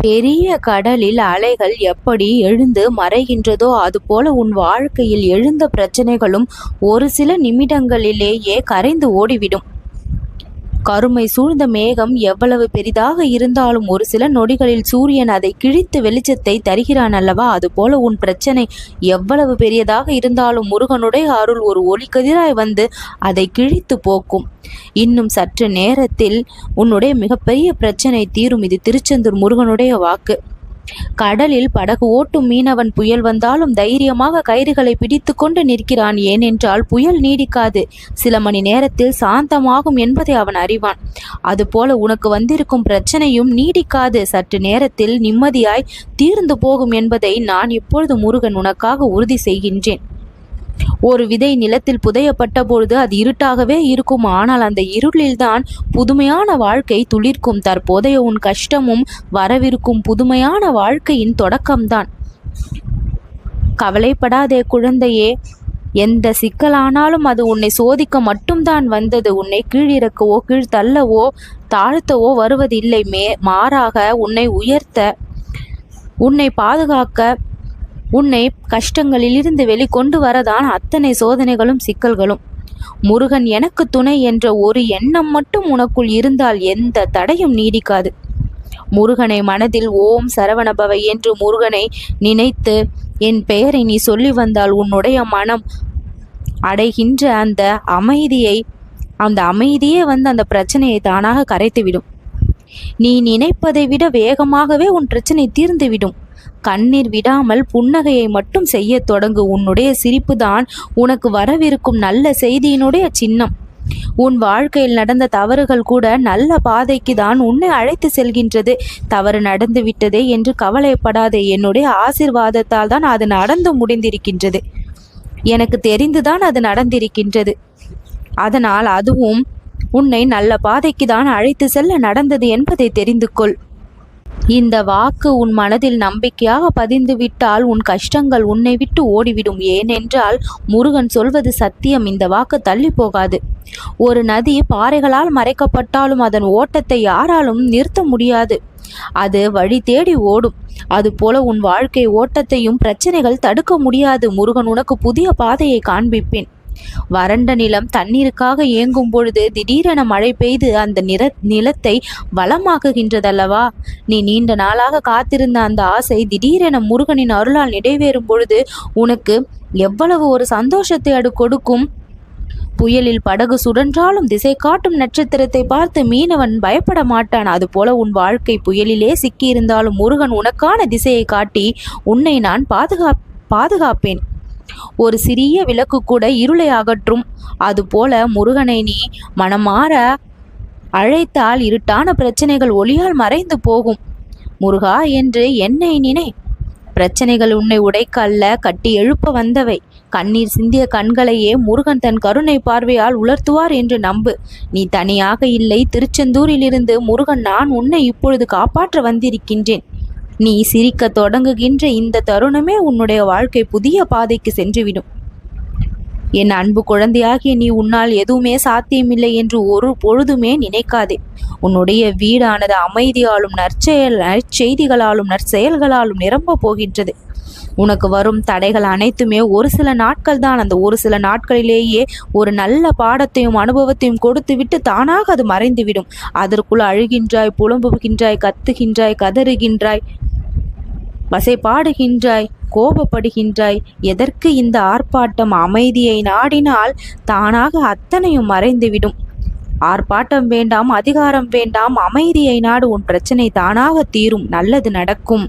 பெரிய கடலில் அலைகள் எப்படி எழுந்து மறைகின்றதோ அதுபோல உன் வாழ்க்கையில் எழுந்த பிரச்சனைகளும் ஒரு சில நிமிடங்களிலேயே கரைந்து ஓடிவிடும். கருமை சூழ்ந்த மேகம் எவ்வளவு பெரிதாக இருந்தாலும் ஒரு சில நொடிகளில் சூரியன் அதை கிழித்து வெளிச்சத்தை தருகிறான் அல்லவா? அதுபோல உன் பிரச்சனை எவ்வளவு பெரியதாக இருந்தாலும் முருகனுடைய அருள் ஒரு ஒளிக்கதிராய் வந்து அதை கிழித்து போக்கும். இன்னும் சற்று நேரத்தில் உன்னுடைய மிகப்பெரிய பிரச்சனை தீரும். இது திருச்செந்தூர் முருகனுடைய வாக்கு. கடலில் படகு ஓட்டும் மீனவன் புயல் வந்தாலும் தைரியமாக கயிறுகளை பிடித்து கொண்டு நிற்கிறான். ஏனென்றால் புயல் நீடிக்காது. சில மணி நேரத்தில் சாந்தமாகும் என்பதை அவன் அறிவான். அதுபோல உனக்கு வந்திருக்கும் பிரச்சனையும் நீடிக்காது. சற்று நேரத்தில் நிம்மதியாய் தீர்ந்து போகும் என்பதை நான் இப்பொழுது முருகன் உனக்காக உறுதி செய்கின்றேன். ஒரு விதை நிலத்தில் புதையப்பட்ட பொழுது அது இருட்டாகவே இருக்கும். ஆனால் அந்த இருளில்தான் புதுமையான வாழ்க்கை துளிர்க்கும். தற்போதைய உன் கஷ்டமும் வரவிருக்கும். புதுமையான வாழ்க்கையின் தொடக்கம்தான். கவலைப்படாதே குழந்தையே. எந்த சிக்கலானாலும் அது உன்னை சோதிக்க மட்டும்தான் வந்தது. உன்னை கீழிறக்கவோ கீழ் தள்ளவோ தாழ்த்தவோ வருவதில்லை. மே மாறாக உன்னை உயர்த்த உன்னை பாதுகாக்க உன்னை கஷ்டங்களிலிருந்து வெளிக்கொண்டு வரதான் அத்தனை சோதனைகளும் சிக்கல்களும். முருகன் எனக்கு துணை என்ற ஒரு எண்ணம் மட்டும் உனக்குள் இருந்தால் எந்த தடையும் நீடிக்காது முருகனை மனதில் ஓம் சரவணபவை என்று முருகனை நினைத்து என் பெயரை நீ சொல்லி வந்தால் உன்னுடைய மனம் அடைகின்ற அந்த அமைதியை அந்த அமைதியே வந்து அந்த பிரச்சனையை தானாக கரைத்துவிடும். நீ நினைப்பதை விட வேகமாகவே உன் பிரச்சனை தீர்ந்துவிடும். கண்ணீர் விடாமல் புன்னகையை மட்டும் செய்ய தொடங்கு. உன்னுடைய சிரிப்புதான் உனக்கு வரவிருக்கும் நல்ல செய்தியினுடைய சின்னம். உன் வாழ்க்கையில் நடந்த தவறுகள் கூட நல்ல பாதைக்கு தான் உன்னை அழைத்து செல்கின்றது. தவறு நடந்து விட்டதே என்று கவலைப்படாதே. என்னுடைய ஆசிர்வாதத்தால் தான் அது நடந்து முடிந்திருக்கின்றது. எனக்கு தெரிந்துதான் அது நடந்திருக்கின்றது. அதனால் அதுவும் உன்னை நல்ல பாதைக்கு தான் அழைத்து செல்ல நடந்தது என்பதை தெரிந்து கொள் இந்த வாக்கு உன் மனதில் நம்பிக்கையாக பதிந்துவிட்டால் உன் கஷ்டங்கள் உன்னை விட்டு ஓடிவிடும். ஏனென்றால் முருகன் சொல்வது சத்தியம். இந்த வாக்கு தள்ளி போகாது. ஒரு நதி பாறைகளால் மறைக்கப்பட்டாலும் அதன் ஓட்டத்தை யாராலும் நிறுத்த முடியாது. அது வழி தேடி ஓடும். அதுபோல உன் வாழ்க்கை ஓட்டத்தையும் பிரச்சனைகள் தடுக்க முடியாது. முருகன் உனக்கு புதிய பாதையை காண்பிப்பேன். வறண்ட நிலம் தண்ணீருக்காக இயங்கும் பொழுது திடீரென மழை பெய்து அந்த நிற நிலத்தை வளமாக்குகின்றதல்லவா? நீ நீண்ட நாளாக காத்திருந்த அந்த ஆசை திடீரென முருகனின் அருளால் நிறைவேறும் பொழுது உனக்கு எவ்வளவு ஒரு சந்தோஷத்தை அது கொடுக்கும்? புயலில் படகு சுழன்றாலும் திசை காட்டும் நட்சத்திரத்தை பார்த்து மீனவன் பயப்பட மாட்டான். அதுபோல உன் வாழ்க்கை புயலிலே சிக்கியிருந்தாலும் முருகன் உனக்கான திசையை காட்டி உன்னை நான் பாதுகா பாதுகாப்பேன். ஒரு சிறிய விளக்கு கூட இருளை அகற்றும். அதுபோல முருகனை நீ மனமாற அழைத்தால் இருட்டான பிரச்சனைகள் ஒளியால் மறைந்து போகும். முருகா என்று என்னை நினை. பிரச்சனைகள் உன்னை உடைக்க அல்ல கட்டி எழுப்ப வந்தவை. கண்ணீர் சிந்திய கண்களையே முருகன் தன் கருணை பார்வையால் உலர்த்துவார் என்று நம்பு. நீ தனியாக இல்லை திருச்செந்தூரிலிருந்து முருகன் நான் உன்னை இப்பொழுது காப்பாற்ற வந்திருக்கின்றேன். நீ சிரிக்க தொடங்குகின்ற இந்த தருணமே உன்னுடைய வாழ்க்கை புதிய பாதைக்கு சென்றுவிடும். என் அன்பு குழந்தையாகிய நீ உன்னால் எதுவுமே சாத்தியமில்லை என்று ஒரு பொழுதுமே நினைக்காதே. உன்னுடைய வீடானது அமைதியாலும் நற்செயல் நற்செய்திகளாலும் நற்செயல்களாலும் நிரம்ப போகின்றது. உனக்கு வரும் தடைகள் அனைத்துமே ஒரு சில நாட்கள் தான் அந்த ஒரு சில நாட்களிலேயே ஒரு நல்ல பாடத்தையும் அனுபவத்தையும் கொடுத்துவிட்டு தானாக அது மறைந்துவிடும். அதற்குள் அழுகின்றாய் புலம்புகின்றாய் கத்துகின்றாய் கதறுகின்றாய். வசைபாடுகின்றாய் கோபப்படுகின்றாய். எதற்கு இந்த ஆர்ப்பாட்டம் அமைதியை நாடினால் தானாக அத்தனையும் மறைந்துவிடும். ஆர்ப்பாட்டம் வேண்டாம் அதிகாரம் வேண்டாம் அமைதியை நாடு உன் பிரச்சனை தானாக தீரும் நல்லது நடக்கும்.